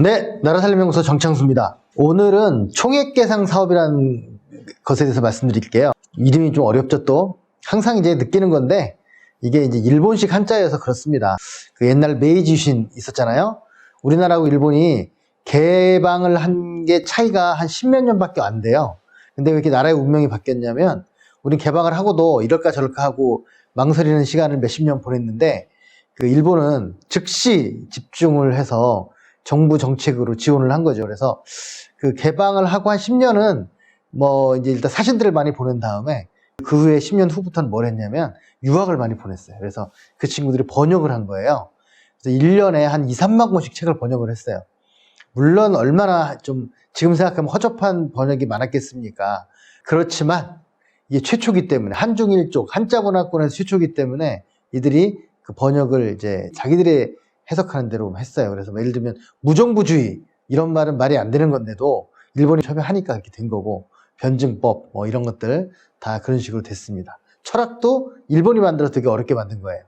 네, 나라살림연구소 정창수입니다. 오늘은 총액계상 사업이라는 것에 대해서 말씀드릴게요. 이름이 좀 어렵죠, 또. 항상 이제 느끼는 건데, 이게 이제 일본식 한자여서 그렇습니다. 그 옛날 메이지 유신 있었잖아요. 우리나라하고 일본이 개방을 한 게 차이가 한 십몇 년밖에 안 돼요. 근데 왜 이렇게 나라의 운명이 바뀌었냐면, 우린 개방을 하고도 이럴까 저럴까 하고 망설이는 시간을 몇십 년 보냈는데, 그 일본은 즉시 집중을 해서 정부 정책으로 지원을 한 거죠. 그래서 그 개방을 하고 한 10년은 뭐 이제 일단 사진들을 많이 보낸 다음에 그 후에 10년 후부터는 뭘 했냐면 유학을 많이 보냈어요. 그래서 그 친구들이 번역을 한 거예요. 그래서 1년에 한 2, 3만 권씩 책을 번역을 했어요. 물론 얼마나 좀 지금 생각하면 허접한 번역이 많았겠습니까? 그렇지만 이게 최초기 때문에 한중일족 한자 문화권에서 최초기 때문에 이들이 그 번역을 이제 자기들의 해석하는 대로 했어요. 그래서 뭐 예를 들면 무정부주의 이런 말은 말이 안 되는 건데도 일본이 협의하니까 그렇게 된 거고 변증법 뭐 이런 것들 다 그런 식으로 됐습니다. 철학도 일본이 만들어서 되게 어렵게 만든 거예요.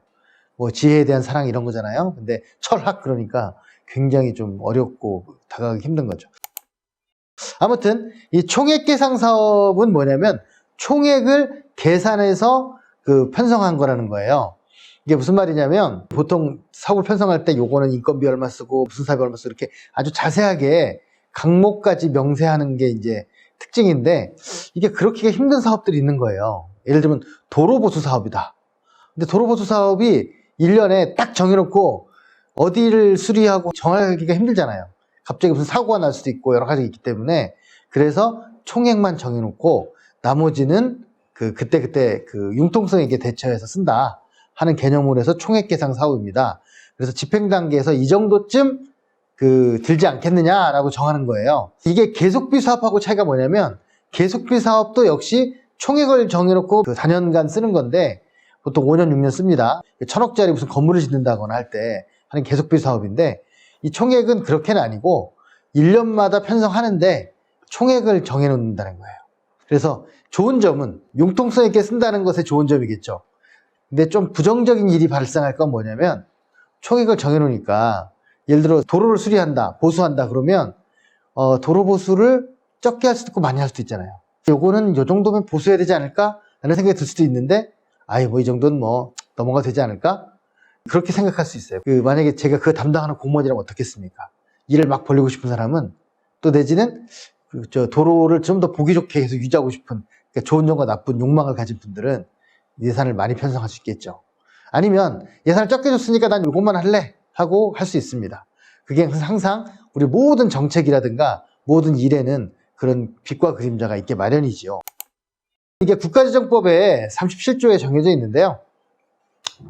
뭐 지혜에 대한 사랑 이런 거잖아요. 근데 철학 그러니까 굉장히 좀 어렵고 다가가기 힘든 거죠. 아무튼 이 총액 계상 사업은 뭐냐면 총액을 계산해서 그 편성한 거라는 거예요. 이게 무슨 말이냐면 보통 사업을 편성할 때 요거는 인건비 얼마 쓰고 무슨 사업이 얼마 쓰고 이렇게 아주 자세하게 각목까지 명세하는 게 이제 특징인데 이게 그렇게 힘든 사업들이 있는 거예요. 예를 들면 도로보수 사업이다. 근데 도로보수 사업이 1년에 딱 정해놓고 어디를 수리하고 정하기가 힘들잖아요. 갑자기 무슨 사고가 날 수도 있고 여러 가지가 있기 때문에 그래서 총액만 정해놓고 나머지는 그 그때그때 그 융통성 있게 대처해서 쓴다 하는 개념으로 해서 총액 계상 사업입니다. 그래서 집행 단계에서 이 정도쯤 그 들지 않겠느냐라고 정하는 거예요. 이게 계속비 사업하고 차이가 뭐냐면 계속비 사업도 역시 총액을 정해놓고 그 4년간 쓰는 건데 보통 5년, 6년 씁니다. 천억짜리 무슨 건물을 짓는다거나 할 때 하는 계속비 사업인데 이 총액은 그렇게는 아니고 1년마다 편성하는데 총액을 정해놓는다는 거예요. 그래서 좋은 점은 융통성 있게 쓴다는 것에 좋은 점이겠죠. 근데 좀 부정적인 일이 발생할 건 뭐냐면 총액을 정해놓으니까 예를 들어 도로를 수리한다, 보수한다 그러면 어, 도로 보수를 적게 할 수도 있고 많이 할 수도 있잖아요. 요거는 요 정도면 보수해야 되지 않을까? 라는 생각이 들 수도 있는데 아예 뭐이 정도는 뭐 넘어가 되지 않을까? 그렇게 생각할 수 있어요. 그 만약에 제가 그 담당하는 공무원이라면 어떻겠습니까? 일을 막 벌리고 싶은 사람은 또 내지는 그 저 도로를 좀 더 보기 좋게 해서 유지하고 싶은 그러니까 좋은 점과 나쁜 욕망을 가진 분들은 예산을 많이 편성할 수 있겠죠. 아니면 예산을 적게 줬으니까 난 이것만 할래 하고 할 수 있습니다. 그게 항상 우리 모든 정책이라든가 모든 일에는 그런 빛과 그림자가 있게 마련이지요. 이게 국가재정법에 37조에 정해져 있는데요.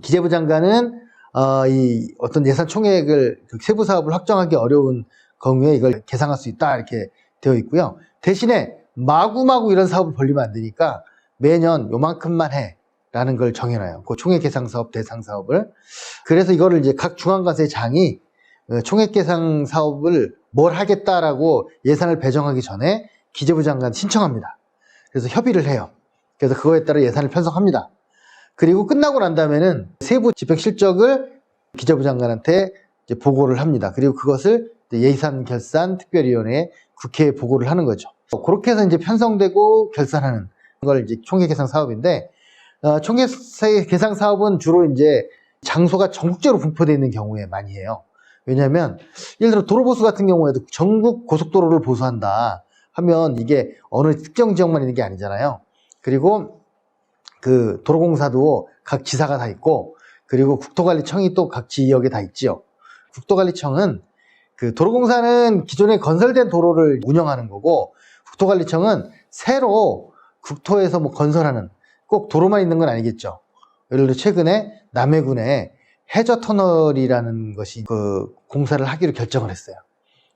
기재부 장관은 어, 이 어떤 예산 총액을 그 세부 사업을 확정하기 어려운 경우에 이걸 계상할 수 있다 이렇게 되어 있고요. 대신에 마구마구 이런 사업을 벌리면 안 되니까 매년 요만큼만 해. 라는 걸 정해놔요. 그 총액 계상 사업, 대상 사업을. 그래서 이거를 이제 각 중앙관세 장이 어, 총액 계상 사업을 뭘 하겠다라고 예산을 배정하기 전에 기재부 장관 신청합니다. 그래서 협의를 해요. 그래서 그거에 따라 예산을 편성합니다. 그리고 끝나고 난 다음에는 세부 집행 실적을 기재부 장관한테 보고를 합니다. 그리고 그것을 예산 결산 특별위원회에 국회에 보고를 하는 거죠. 그렇게 해서 이제 편성되고 결산하는 걸 이제 총액 계상 사업인데 어, 총액 계상 사업은 주로 이제 장소가 전국적으로 분포되어 있는 경우에 많이 해요. 왜냐하면 예를 들어 도로보수 같은 경우에도 전국 고속도로를 보수한다 하면 이게 어느 특정 지역만 있는 게 아니잖아요. 그리고 그 도로공사도 각 지사가 다 있고 그리고 국토관리청이 또 각 지역에 다 있지요. 국토관리청은 그 도로공사는 기존에 건설된 도로를 운영하는 거고 국토관리청은 새로 국토에서 뭐 건설하는 꼭 도로만 있는 건 아니겠죠. 예를 들어 최근에 남해군에 해저 터널이라는 것이 그 공사를 하기로 결정을 했어요.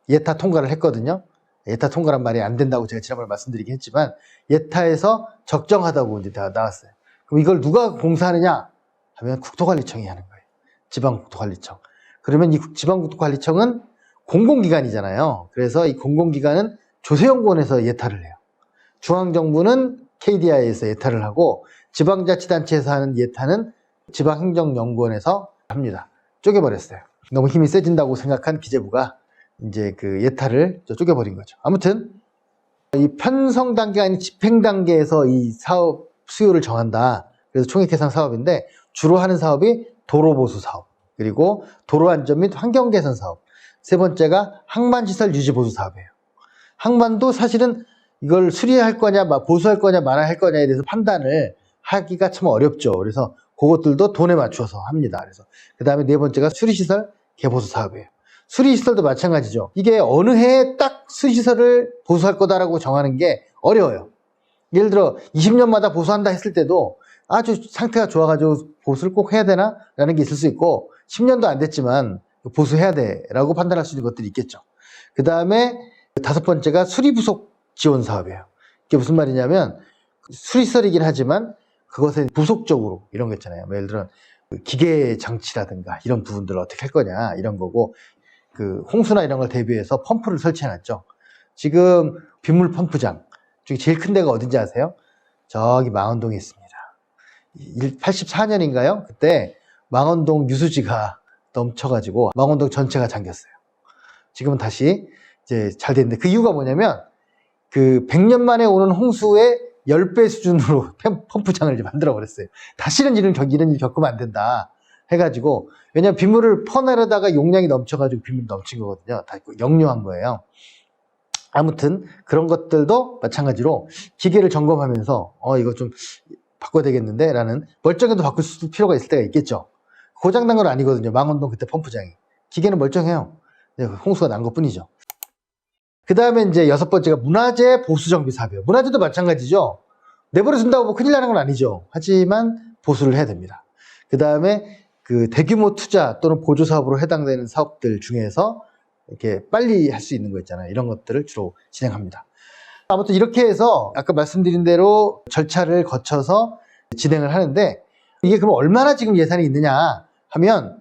예타 통과를 했거든요. 예타 통과란 말이 안 된다고 제가 지난번에 말씀드리긴 했지만 예타에서 적정하다고 이제 다 나왔어요. 그럼 이걸 누가 공사하느냐 하면 국토관리청이 하는 거예요. 지방국토관리청. 그러면 이 지방국토관리청은 공공기관이잖아요. 그래서 이 공공기관은 조세연구원에서 예타를 해요. 중앙정부는 KDI에서 예타를 하고 지방자치단체에서 하는 예타는 지방행정연구원에서 합니다. 쪼개버렸어요. 너무 힘이 세진다고 생각한 기재부가 이제 그 예타를 저 쪼개버린 거죠. 아무튼 이 편성 단계 아닌 집행 단계에서 이 사업 수요를 정한다. 그래서 총액 계상 사업인데 주로 하는 사업이 도로 보수 사업, 그리고 도로 안전 및 환경 개선 사업. 세 번째가 항만 시설 유지 보수 사업이에요. 항만도 사실은 이걸 수리할 거냐, 마- 보수할 거냐, 말아야 할 거냐에 대해서 판단을 하기가 참 어렵죠. 그래서 그것들도 돈에 맞춰서 합니다. 그래서 그 다음에 네 번째가 수리시설 개보수 사업이에요. 수리시설도 마찬가지죠. 이게 어느 해에 딱 수리시설을 보수할 거다라고 정하는 게 어려워요. 예를 들어 20년마다 보수한다 했을 때도 아주 상태가 좋아가지고 보수를 꼭 해야 되나? 라는 게 있을 수 있고 10년도 안 됐지만 보수해야 돼 라고 판단할 수 있는 것들이 있겠죠. 그 다음에 다섯 번째가 수리 부속 지원 사업이에요. 이게 무슨 말이냐면 수리시설이긴 하지만 그것에 부속적으로 이런 거 있잖아요. 뭐 예를 들어 그 기계 장치라든가 이런 부분들을 어떻게 할 거냐 이런 거고 그 홍수나 이런 걸 대비해서 펌프를 설치해 놨죠. 지금 빗물 펌프장 저기 제일 큰 데가 어딘지 아세요? 저기 망원동에 있습니다. 84년인가요? 그때 망원동 유수지가 넘쳐가지고 망원동 전체가 잠겼어요. 지금은 다시 이제 잘 됐는데 그 이유가 뭐냐면 그 100년 만에 오는 홍수의 10배 수준으로 펌- 펌프장을 만들어 버렸어요. 다시는 이런, 경- 이런 일 겪으면 안 된다. 해가지고, 왜냐면 빗물을 퍼내려다가 용량이 넘쳐가지고 빗물이 넘친 거거든요. 다 역류한 거예요. 아무튼 그런 것들도 마찬가지로 기계를 점검하면서, 어, 이거 좀 바꿔야 되겠는데? 라는 멀쩡해도 바꿀 수- 필요가 있을 때가 있겠죠. 고장난 건 아니거든요. 망원동 그때 펌프장이. 기계는 멀쩡해요. 네, 홍수가 난 것 뿐이죠. 그 다음에 이제 여섯 번째가 문화재 보수 정비 사업이에요. 문화재도 마찬가지죠. 내버려 둔다고 뭐 큰일 나는 건 아니죠. 하지만 보수를 해야 됩니다. 그 다음에 그 대규모 투자 또는 보조 사업으로 해당되는 사업들 중에서 이렇게 빨리 할 수 있는 거 있잖아요. 이런 것들을 주로 진행합니다. 아무튼 이렇게 해서 아까 말씀드린 대로 절차를 거쳐서 진행을 하는데 이게 그럼 얼마나 지금 예산이 있느냐 하면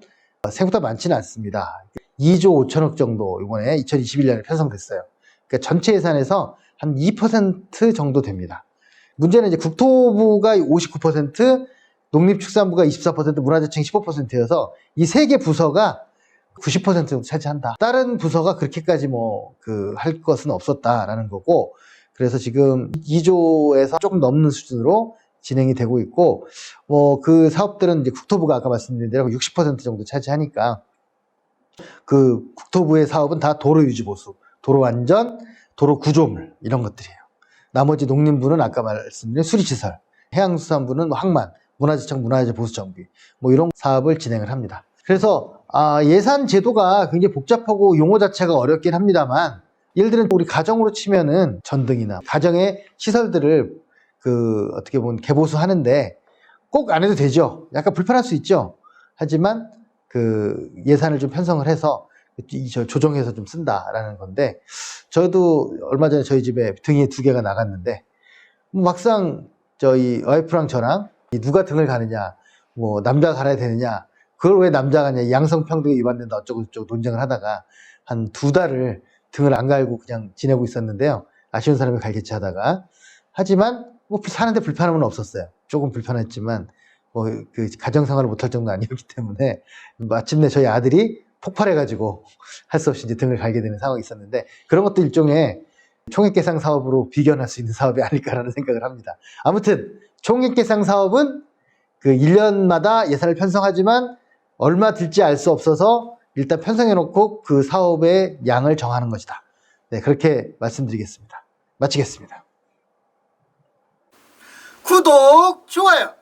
생각보다 많지는 않습니다. 2조 5천억 정도 이번에 2021년에 편성됐어요. 그러니까 전체 예산에서 한 2% 정도 됩니다. 문제는 이제 국토부가 59%, 농림축산부가 24%, 문화재청 15%여서 이 세 개 부서가 90% 정도 차지한다. 다른 부서가 그렇게까지 뭐 그 할 것은 없었다라는 거고 그래서 지금 2조에서 조금 넘는 수준으로 진행이 되고 있고 뭐 그 사업들은 이제 국토부가 아까 말씀드린 대로 60% 정도 차지하니까 그 국토부의 사업은 다 도로 유지 보수, 도로 안전, 도로 구조물 이런 것들이에요. 나머지 농림부는 아까 말씀드린 수리시설, 해양수산부는 뭐 항만, 문화재청 문화재 보수 정비 뭐 이런 사업을 진행을 합니다. 그래서 아, 예산 제도가 굉장히 복잡하고 용어 자체가 어렵긴 합니다만 예를 들면 우리 가정으로 치면은 전등이나 가정의 시설들을 그 어떻게 보면 개보수 하는데 꼭 안 해도 되죠. 약간 불편할 수 있죠. 하지만 그 예산을 좀 편성을 해서 조정해서 좀 쓴다라는 건데 저도 얼마 전에 저희 집에 등이 두 개가 나갔는데 뭐 막상 저희 와이프랑 저랑 이 누가 등을 가느냐 뭐 남자가 갈아야 되느냐 그걸 왜 남자가 냐 양성평등에 위반된다 어쩌고 저쩌고 논쟁을 하다가 한 두 달을 등을 안 갈고 그냥 지내고 있었는데요. 아쉬운 사람이 갈겠지 하다가. 하지만 뭐 사는데 불편함은 없었어요. 조금 불편했지만 뭐 그 가정생활을 못할 정도는 아니었기 때문에 마침내 저희 아들이 폭발해가지고 할 수 없이 이제 등을 갈게 되는 상황이 있었는데 그런 것도 일종의 총액 계상 사업으로 비견할 수 있는 사업이 아닐까라는 생각을 합니다. 아무튼 총액 계상 사업은 그 1년마다 예산을 편성하지만 얼마 들지 알 수 없어서 일단 편성해 놓고 그 사업의 양을 정하는 것이다. 네, 그렇게 말씀드리겠습니다. 마치겠습니다. 구독, 좋아요